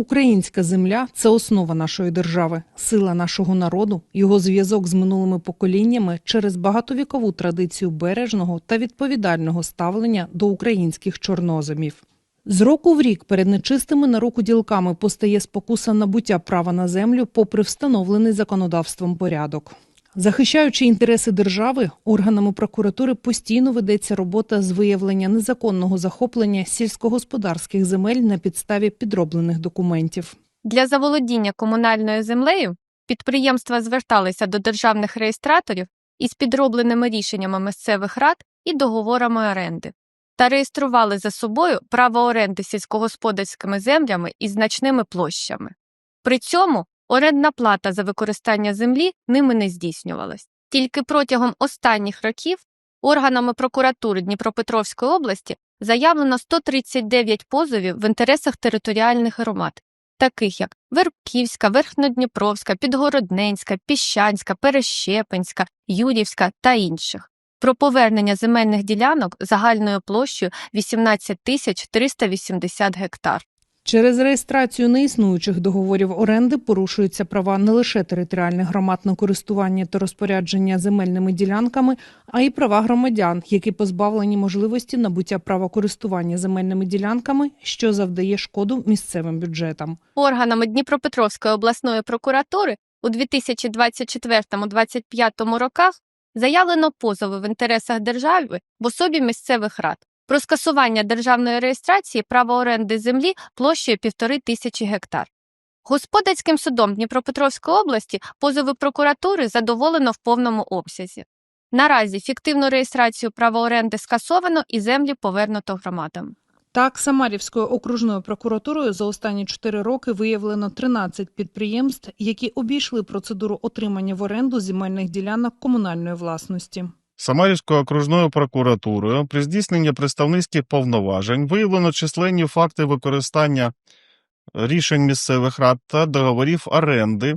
Українська земля це основа нашої держави, сила нашого народу, його зв'язок з минулими поколіннями через багатовікову традицію бережного та відповідального ставлення до українських чорноземів. З року в рік перед нечистими на руку ділками постає спокуса набуття права на землю попри встановлений законодавством порядок. Захищаючи інтереси держави, органами прокуратури постійно ведеться робота з виявлення незаконного захоплення сільськогосподарських земель на підставі підроблених документів. Для заволодіння комунальною землею підприємства зверталися до державних реєстраторів із підробленими рішеннями місцевих рад і договорами оренди та реєстрували за собою право оренди сільськогосподарськими землями із значними площами. При цьому орендна плата за використання землі ними не здійснювалась. Тільки протягом останніх років органами прокуратури Дніпропетровської області заявлено 139 позовів в інтересах територіальних громад, таких як Вербківська, Верхньодніпровська, Підгородненська, Піщанська, Перещепинська, Юрівська та інших. Про повернення земельних ділянок загальною площею 18 тисяч 380 гектар. Через реєстрацію неіснуючих договорів оренди порушуються права не лише територіальних громад на користування та розпорядження земельними ділянками, а й права громадян, які позбавлені можливості набуття права користування земельними ділянками, що завдає шкоду місцевим бюджетам. Органами Дніпропетровської обласної прокуратури у 2024-2025 роках заявлено позови в інтересах держави в особі місцевих рад про скасування державної реєстрації права оренди землі площею півтори тисячі гектар. Господарським судом Дніпропетровської області позови прокуратури задоволено в повному обсязі. Наразі фіктивну реєстрацію права оренди скасовано і землі повернуто громадам. Так, Самарівською окружною прокуратурою за останні чотири роки виявлено 13 підприємств, які обійшли процедуру отримання в оренду земельних ділянок комунальної власності. Самарівською окружною прокуратурою при здійсненні представницьких повноважень виявлено численні факти використання рішень місцевих рад та договорів оренди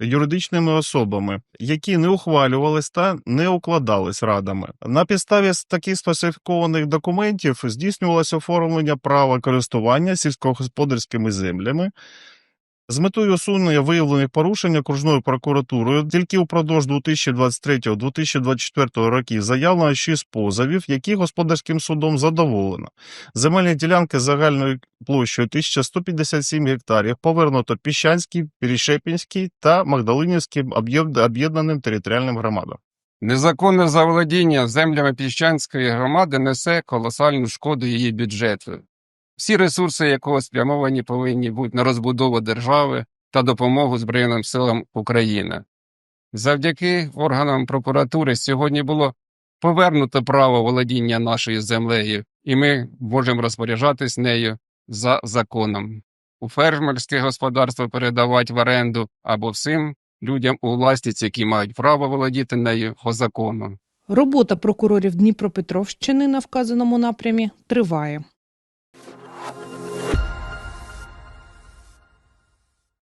юридичними особами, які не ухвалювались та не укладались радами. На підставі таких специфікованих документів здійснювалося оформлення права користування сільськогосподарськими землями. З метою усунення виявлених порушень окружною прокуратурою тільки упродовж 2023-2024 років заявлено 6 позовів, які господарським судом задоволено. Земельні ділянки загальною площею 1157 гектарів повернуто Піщанській, Перещепінській та Магдалинівським об'єднаним територіальним громадам. Незаконне заволодіння землями Піщанської громади несе колосальну шкоду її бюджету. Всі ресурси якого спрямовані повинні бути на розбудову держави та допомогу Збройним силам України. Завдяки органам прокуратури сьогодні було повернуто право володіння нашою землею, і ми можемо розпоряджатись нею за законом. У фермерське господарство передавати в оренду або всім людям у власність, які мають право володіти нею по закону. Робота прокурорів Дніпропетровщини на вказаному напрямі триває.